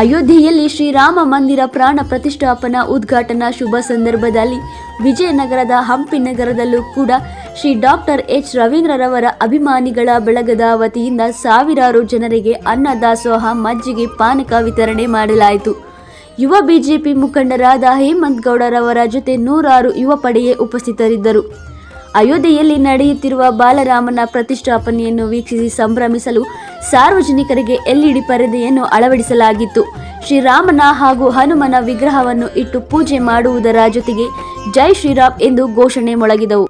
ಅಯೋಧ್ಯೆಯಲ್ಲಿ ಶ್ರೀರಾಮ ಮಂದಿರ ಪ್ರಾಣ ಪ್ರತಿಷ್ಠಾಪನಾ ಉದ್ಘಾಟನಾ ಶುಭ ಸಂದರ್ಭದಲ್ಲಿ ವಿಜಯನಗರದ ಹಂಪಿ ನಗರದಲ್ಲೂ ಕೂಡ ಶ್ರೀ ಡಾಕ್ಟರ್ ಎಚ್ ರವೀಂದ್ರರವರ ಅಭಿಮಾನಿಗಳ ಬಳಗದ ವತಿಯಿಂದ ಸಾವಿರಾರು ಜನರಿಗೆ ಅನ್ನ ದಾಸೋಹ, ಮಜ್ಜಿಗೆ, ಪಾನಕ ವಿತರಣೆ ಮಾಡಲಾಯಿತು. ಯುವ ಬಿಜೆಪಿ ಮುಖಂಡರಾದ ಹೇಮಂತ್ ಗೌಡರವರ ಜೊತೆ ನೂರಾರು ಯುವ ಪಡೆಯೇ ಉಪಸ್ಥಿತರಿದ್ದರು. ಅಯೋಧ್ಯೆಯಲ್ಲಿ ನಡೆಯುತ್ತಿರುವ ಬಾಲರಾಮನ ಪ್ರತಿಷ್ಠಾಪನೆಯನ್ನು ವೀಕ್ಷಿಸಿ ಸಂಭ್ರಮಿಸಲು ಸಾರ್ವಜನಿಕರಿಗೆ ಎಲ್ಇಡಿ ಪರದೆಯನ್ನು ಅಳವಡಿಸಲಾಗಿತ್ತು. ಶ್ರೀರಾಮನ ಹಾಗೂ ಹನುಮನ ವಿಗ್ರಹವನ್ನು ಇಟ್ಟು ಪೂಜೆ ಮಾಡುವುದರ ಜೊತೆಗೆ ಜೈ ಶ್ರೀರಾಮ್ ಎಂದು ಘೋಷಣೆ ಮೊಳಗಿದವು.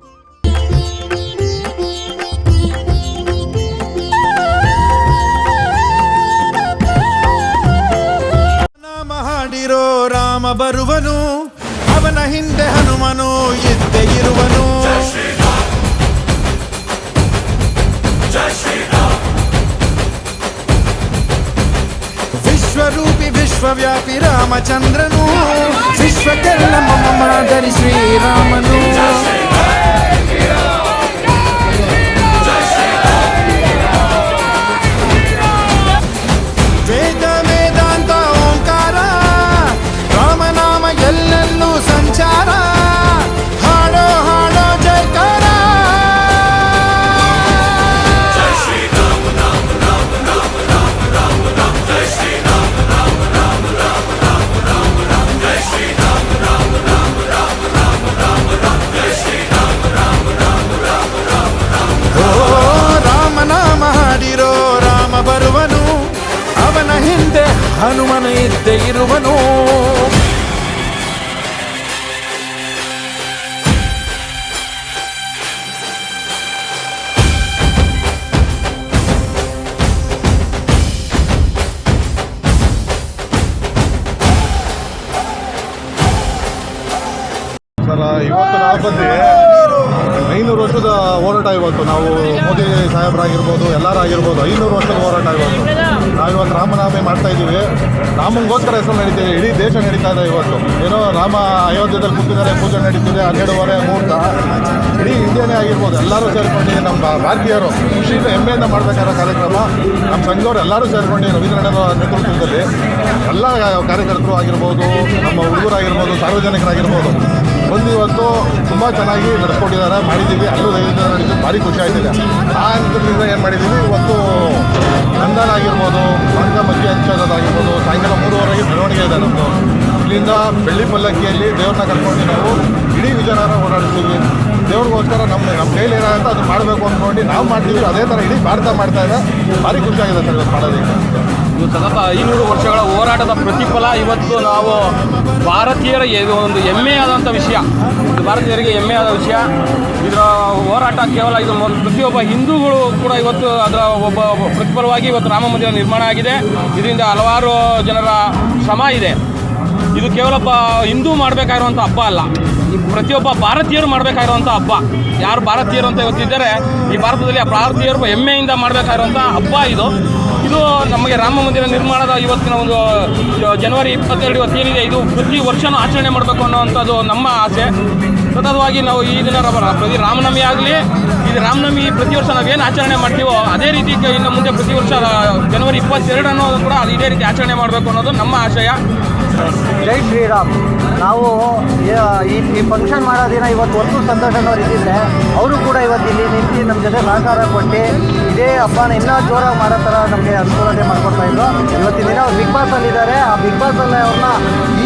ರಾಮ ಬರುವನು, ಅವನ ಹಿಂದೆ ಹನುಮನು ಇದ್ದೇ ಇರುವನು. విశ్వవ్యాపి రామచంద్రను విశ్వకర్ణ మమ మాదరి శ్రీరామను. ಹನುಮನು ಇದ್ದೇ ಇರುವನು. ಇವತ್ತು ಐನೂರು ವರ್ಷದ ಹೋರಾಟ ಇವತ್ತು. ನಾವು ಮೋದಿ ಸಾಹೇಬರಾಗಿರ್ಬೋದು, ಎಲ್ಲರಾಗಿರ್ಬೋದು, ಐನೂರು ವರ್ಷದ ಹೋರಾಟ ಇವತ್ತು. ನಾವು ಇವತ್ತು ರಾಮನಾಮೆ ಮಾಡ್ತಾ ಇದ್ದೀವಿ. ರಾಮಂಗೋಸ್ಕರ ಹೆಸರು ನಡೀತಿದೆ. ಇಡೀ ದೇಶ ನಡೀತಾ ಇದೆ ಇವತ್ತು. ಏನೋ ರಾಮ ಅಯೋಧ್ಯೆಯಲ್ಲಿ ಕೂತಿದ್ದಾರೆ, ಪೂಜೆ ನಡೀತಿದೆ, ಹನ್ನೆರಡುವರೆ ಮೂರ್ತ ಇಡೀ ಇಂಡಿಯಾನೇ ಆಗಿರ್ಬೋದು. ಎಲ್ಲರೂ ಸೇರಿಕೊಂಡು ನಮ್ಮ ಭಾರತೀಯರು ಖುಷಿಯಿಂದ ಹೆಮ್ಮೆಯಿಂದ ಮಾಡಬೇಕಾದ ಕಾರ್ಯಕ್ರಮ. ನಮ್ಮ ಸಂಘದವ್ರು ಎಲ್ಲರೂ ಸೇರ್ಕೊಂಡು ರವೀಂದ್ರನಾಥ ನೇತೃತ್ವದಲ್ಲಿ ಎಲ್ಲ ಕಾರ್ಯಕರ್ತರು ಆಗಿರ್ಬೋದು, ನಮ್ಮ ಹುಡುಗರಾಗಿರ್ಬೋದು, ಸಾರ್ವಜನಿಕರಾಗಿರ್ಬೋದು ಒಂದು ಇವತ್ತು ತುಂಬ ಚೆನ್ನಾಗಿ ನಡೆಸ್ಕೊಂಡಿದ್ದಾರೆ, ಮಾಡಿದ್ದೀವಿ. ಅಲ್ಲೂ ನಡೀತು ಭಾರಿ ಖುಷಿ ಆಯ್ತಿದೆ. ಆ ಹಂತದಿಂದ ಏನು ಮಾಡಿದ್ದೀವಿ? ಇವತ್ತು ದೇವ್ರನ್ನ ಕರ್ಕೊಂಡು ನಾವು. ಇಡೀ ವಿಜಯನಗರ ಓಡಾಡ್ತೀವಿ ದೇವ್ರಿಗೋಸ್ಕರ ನಮ್ಮ ನಮ್ಮ ಕೈಲಿ ಏನಾಗುತ್ತೆ ಅದು ಮಾಡಬೇಕು ಅಂದ್ಕೊಂಡು ನಾವು ಮಾಡ್ತೀವಿ. ಅದೇ ಥರ ಇಡೀ ಭಾರತ ಮಾಡ್ತಾ ಇದೆ. ಭಾರಿ ಖುಷಿಯಾಗಿದೆ ಸರ್ ಇವತ್ತು ಮಾಡೋದಕ್ಕೆ. ಸತತ ಐನೂರು ವರ್ಷಗಳ ಹೋರಾಟದ ಪ್ರತಿಫಲ. ಇವತ್ತು ನಾವು ಭಾರತೀಯರ ಒಂದು ಹೆಮ್ಮೆಯಾದಂಥ ವಿಷಯ. ಭಾರತೀಯರಿಗೆ ಹೆಮ್ಮೆಯಾದ ವಿಷಯ. ಇದರ ಹೋರಾಟ ಕೇವಲ ಇದು ಪ್ರತಿಯೊಬ್ಬ ಹಿಂದೂಗಳು ಕೂಡ ಇವತ್ತು ಅದರ ಒಬ್ಬ ಪ್ರತಿಫಲವಾಗಿ ಇವತ್ತು ರಾಮ ಮಂದಿರ ನಿರ್ಮಾಣ ಆಗಿದೆ. ಇದರಿಂದ ಹಲವಾರು ಜನರ ಶ್ರಮ ಇದೆ. ಇದು ಕೇವಲ ಹಿಂದೂ ಮಾಡಬೇಕಾಗಿರುವಂಥ ಹಬ್ಬ ಅಲ್ಲ. ಪ್ರತಿಯೊಬ್ಬ ಭಾರತೀಯರು ಮಾಡಬೇಕಾಗಿರುವಂಥ ಹಬ್ಬ. ಯಾರು ಭಾರತೀಯರು ಅಂತ ಇವತ್ತಿದ್ದಾರೆ ಈ ಭಾರತದಲ್ಲಿ ಆ ಭಾರತೀಯರು ಹೆಮ್ಮೆಯಿಂದ ಮಾಡಬೇಕಾಗಿರುವಂಥ ಹಬ್ಬ ಇದು. ಇದು ನಮಗೆ ರಾಮ ಮಂದಿರ ನಿರ್ಮಾಣದ ಇವತ್ತಿನ ಒಂದು ಜನವರಿ ಇಪ್ಪತ್ತೆರಡು ಇವತ್ತೇನಿದೆ ಇದು ಪ್ರತಿ ವರ್ಷನೂ ಆಚರಣೆ ಮಾಡಬೇಕು ಅನ್ನೋವಂಥದ್ದು ನಮ್ಮ ಆಸೆ. ಸತತವಾಗಿ ನಾವು ಈ ದಿನ ಪ್ರತಿ ರಾಮನವಮಿ ಆಗಲಿ ಇದು ರಾಮನವಮಿ ಪ್ರತಿ ವರ್ಷ ನಾವೇನು ಆಚರಣೆ ಮಾಡ್ತೀವೋ ಅದೇ ರೀತಿ ಇನ್ನು ಮುಂದೆ ಪ್ರತಿ ವರ್ಷ ಜನವರಿ ಇಪ್ಪತ್ತೆರಡು ಅನ್ನೋದು ಕೂಡ ಅದು ಇದೇ ರೀತಿ ಆಚರಣೆ ಮಾಡಬೇಕು ಅನ್ನೋದು ನಮ್ಮ ಆಶಯ. ಜೈ ಶ್ರೀರಾಮ್. ನಾವು ಈ ಈ ಫಂಕ್ಷನ್ ಮಾಡೋ ದಿನ ಇವತ್ತು ಒಂದು ಸಂತೋಷನವ್ರು ಇದ್ದಿದ್ರೆ ಅವರು ಕೂಡ ಇವತ್ತು ಇಲ್ಲಿ ನಿಂತು ನಮ್ಮ ಜೊತೆ ಸಹಕಾರ ಕೊಟ್ಟು ಇದೇ ಹಬ್ಬನ ಇನ್ನೂ ಜೋರಾಗಿ ಮಾಡೋ ಥರ ನಮಗೆ ಅನುಕೂಲತೆ ಮಾಡ್ಕೊಡ್ತಾ ಇದ್ರು. ಇವತ್ತಿನ ದಿನ ಅವ್ರು ಬಿಗ್ ಬಾಸಲ್ಲಿದ್ದಾರೆ ಆ ಬಿಗ್ ಬಾಸಲ್ಲಿ ಅವ್ರನ್ನ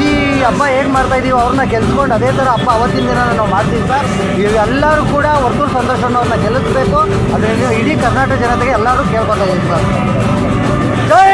ಈ ಹಬ್ಬ ಹೇಗೆ ಮಾಡ್ತಾ ಇದ್ದೀವಿ ಅವ್ರನ್ನ ಗೆಲ್ಸ್ಕೊಂಡು ಅದೇ ಥರ ಹಬ್ಬ ಅವತ್ತಿನ ದಿನ ನಾವು ಮಾಡ್ತೀವಿ ಸರ್. ಇವೆಲ್ಲರೂ ಕೂಡ ವರ್ತೂರು ಸಂತೋಷನವ್ರನ್ನ ಗೆಲ್ಲಿಸ್ಬೇಕು. ಅದರಿಂದ ಇಡೀ ಕರ್ನಾಟಕ ಜನತೆಗೆ ಎಲ್ಲರೂ ಕೇಳ್ಕೊತಾ ಇದ್ದೀವಿ ಸರ್. ಜೈ